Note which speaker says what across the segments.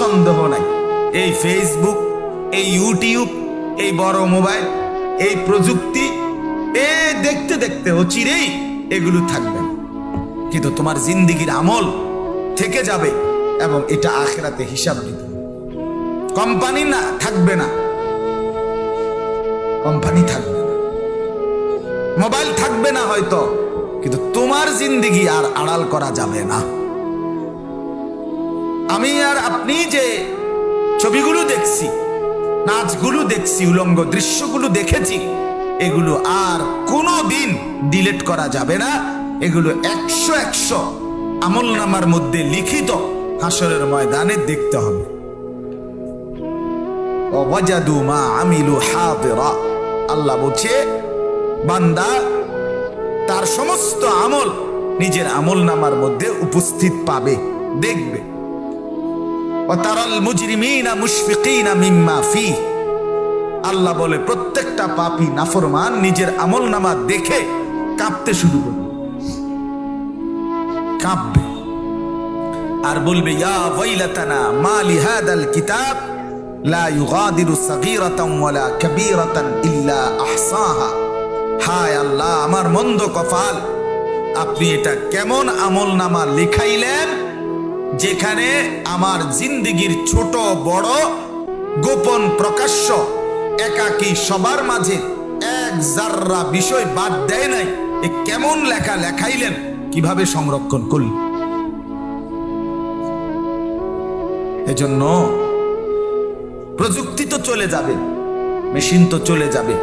Speaker 1: সন্দেহ নাই। এই ফেসবুক এই ইউটিউব এই বড় মোবাইল, এই প্রযুক্তি, এ দেখতে দেখতে ও চিরেই এগুলো থাকবে। কিন্তু তোমার জিন্দিগির আমল থেকে যাবে এবং এটা আখেরাতে হিসাব দিতে কোম্পানি না, থাকবে না। কোম্পানি থাকবে মোবাইল থাকবে না হয়তো, কিন্তু তোমার জিন্দিগি আর আড়াল করা যাবে না। আমি আর আপনি যে ছবিগুলো দেখছি, নাচগুলো দেখছি, উলঙ্গ দৃশ্যগুলো দেখেছি, এগুলো আর কোনো দিন ডিলেট করা যাবে না। এগুলো একশো একশো আমল নামার মধ্যে লিখিত হাসরের ময়দানে দেখতে হবে। ওয়াজাদু মা আমিলু হাদিরা। আল্লাহ বলছে, বান্দা, তার সমস্ত আমল নিজের আমল নামার মধ্যে উপস্থিত পাবে, দেখবে। ওয়াতারাল মুজরিমিনা মুশফিকিনা মিম্মা ফি। আল্লাহ বলে, প্রত্যেকটা পাপী নাফরমান, নিজের আমল নামা দেখে কাঁপতে শুরু করবে। কাঁপবে। আর বলবে, ইয়া ওয়াইলাতানা, মা লিহাদাল কিতাব, লা ইউগাদিরু সাগীরাতান ওয়ালা কাবীরাতান ইল্লা আহসাহা। হায় আল্লাহ, আমার মন্দ কপাল, আপনি এটা কেমন আমল নামা লিখাইলেন? যেখানে আমার জিন্দিগির ছোট, বড়, গোপন, প্রকাশ্য, একাকী সবার মাঝে এক জাররা বিষয় বাদ দেয় নাই। এ কেমন লেখা লেখাইলেন? কীভাবে সংরক্ষণ করলেন? এজন্য প্রযুক্তি তো চলে যাবে, মেশিন তো চলে যাবে,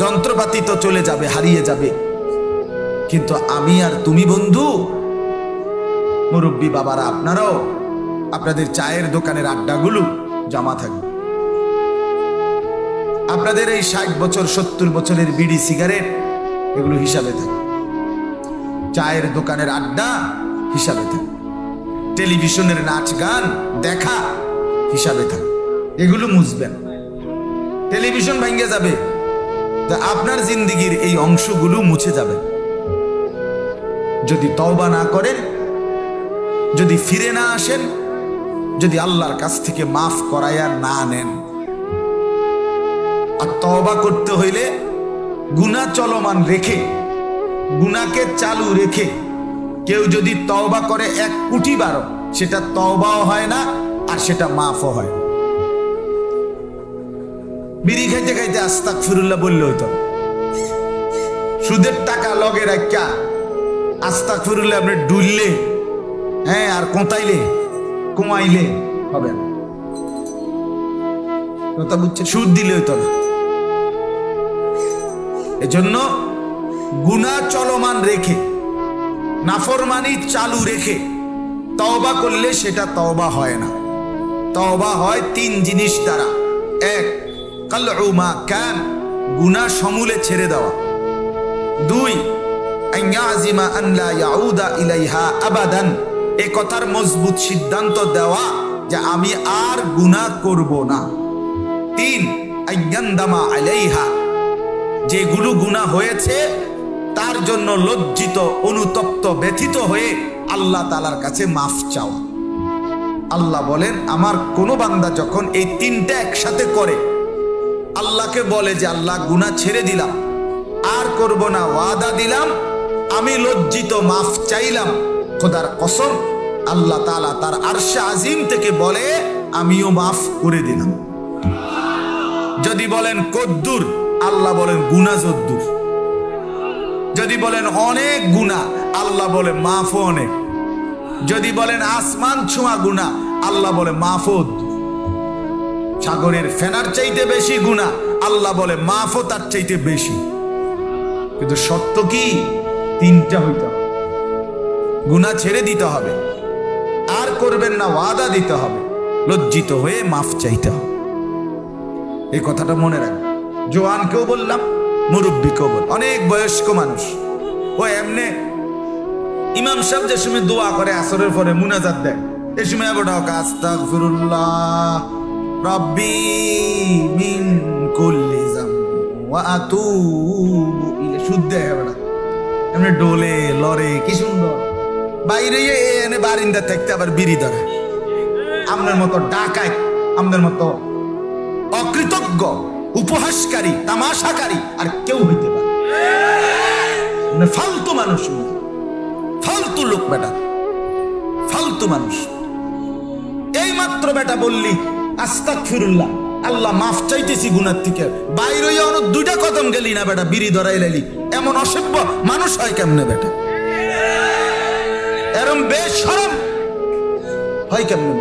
Speaker 1: যন্ত্রপাতি তো চলে যাবে, হারিয়ে যাবে। কিন্তু আমি আর তুমি বন্ধু মুরব্বী বাবারা, আপনারাও আপনাদের চায়ের দোকানের আড্ডাগুলো জমা থাকবে আপনাদের এই ষাট বছর, সত্তর বছরের বিড়ি, সিগারেট, এগুলো হিসাবে থাকে চায়ের দোকানের আড্ডা হিসাবে থাকে টেলিভিশনের নাচ গান দেখা হিসাবে থাকে এগুলো মুছবেন। টেলিভিশন ভেঙে যাবে। তা আপনার জিন্দিগির এই অংশগুলো মুছে যাবে। যদি তওবা না করেন যদি ফিরে না আসেন, যদি আল্লাহর কাছ থেকে মাফ করাইয়া না নেন আর তওবা করতে হইলে গুনাহ চলমান রেখে গুনাকে চালু রেখে, কেউ যদি তওবা করে এক কোটি বারো, সেটা তওবাও হয় না, আর সেটা মাফও হয়। বিড়ি খাইতে খাইতে আস্তাক ফিরুল্লাহ বললে হইতো, সুদের টাকা লগে রাখা আস্তাক ফিরুল্লাহ আপনি ডুললে হ্যাঁ আর কোঁতাইলে? কমাইলে? হবে না। কথা বুঝছে, সুদ দিলে হইতো না। এজন্য গুণা চলমান রেখে, নাফরমানি চালু রেখে, তওবা করলে সেটা তওবা হয় না। তওবা হয় তিন জিনিস দ্বারা। এক কালউমা কান গুনাহ সমূলে ছেড়ে দেওয়া। দুই, আইয়াজিমা আন লা ইয়াউদা ইলাইহা আবাদান। এ কথার মজবুত সিদ্ধান্ত দেওয়া যে আমি আর গুনাহ করব না। তিন, আইয়ান্দামা আলাইহা। যেগুলো গুনাহ হয়েছে, তার জন্য লজ্জিত, অনুতপ্ত, ব্যথিত হয়ে আল্লাহ তালার কাছে মাফ চাওয়া। আল্লাহ বলেন, আমার কোনো বান্দা যখন এই তিনটা একসাথে করে, আল্লাহকে বলে যে, আল্লাহ, গুনাহ ছেড়ে দিলাম, আর করব না, ওয়াদা দিলাম, আমি লজ্জিত, মাফ চাইলাম খোদার কসম, আল্লাহ তালা তার আরশে আজিম থেকে বলে, আমিও মাফ করে দিলাম। যদি বলেন কদ্দুর, আল্লাহ বলেন গুনা যদ্দুর। যদি বলেন অনেক গুণা আল্লাহ বলে মাফও অনেক। যদি বলেন আসমান ছোঁয়া গুণা আল্লাহ বলে অদ্দুর। সাগরের ফেনার চাইতে বেশি গুণা আল্লাহ বলে মাফও তার চাইতে বেশি। কিন্তু সত্য কি? তিনটা হইতে গুণা ছেড়ে দিতে হবে। আর করবেন না, ওয়াদা দিতে হবে। লজ্জিত হয়ে মাফ চাইতে হবে। এই কথাটা মনে রাখবেন। জোয়ানকেও বললাম, মুরব্বীকেও বল অনেক বয়স্ক মানুষ। ও এমনে ইমাম সাহেব যে সময় দোয়া করে আসরের পরে মুনাজাত দেয় এই সময় আবার আস্তাগফিরুল্লাহ, রব্বি মিন কুল্লি যামবি ওয়া আতুবু ইলাইহি। শুদ্ধ এমনি ডোলে, লরে, কি সুন্দর। বাইরে এনে বারিন্দা থাকতে আবার বিড়ি ধরে। আপনার মতো ডাকায় আপনার মতো অকৃতজ্ঞ, উপহাসকারী, তামাশাকারী আর কেউ হইতে পারে মানে ফালতু মানুষ ফালতু লোক বেটা। ফালতু মানুষ। এই মাত্র বেটা বললি আস্তাক ফিরুল্লাহ আল্লাহ মাফ চাইতেছি গুনার থেকে। বাইরে দুইটা কদম গেলি না বেটা, বিড়ি ধরাই লাইলি এমন অসভ্য মানুষ হয় কেমনে বেটা? এরম বেশ সরম হয় কেমনে?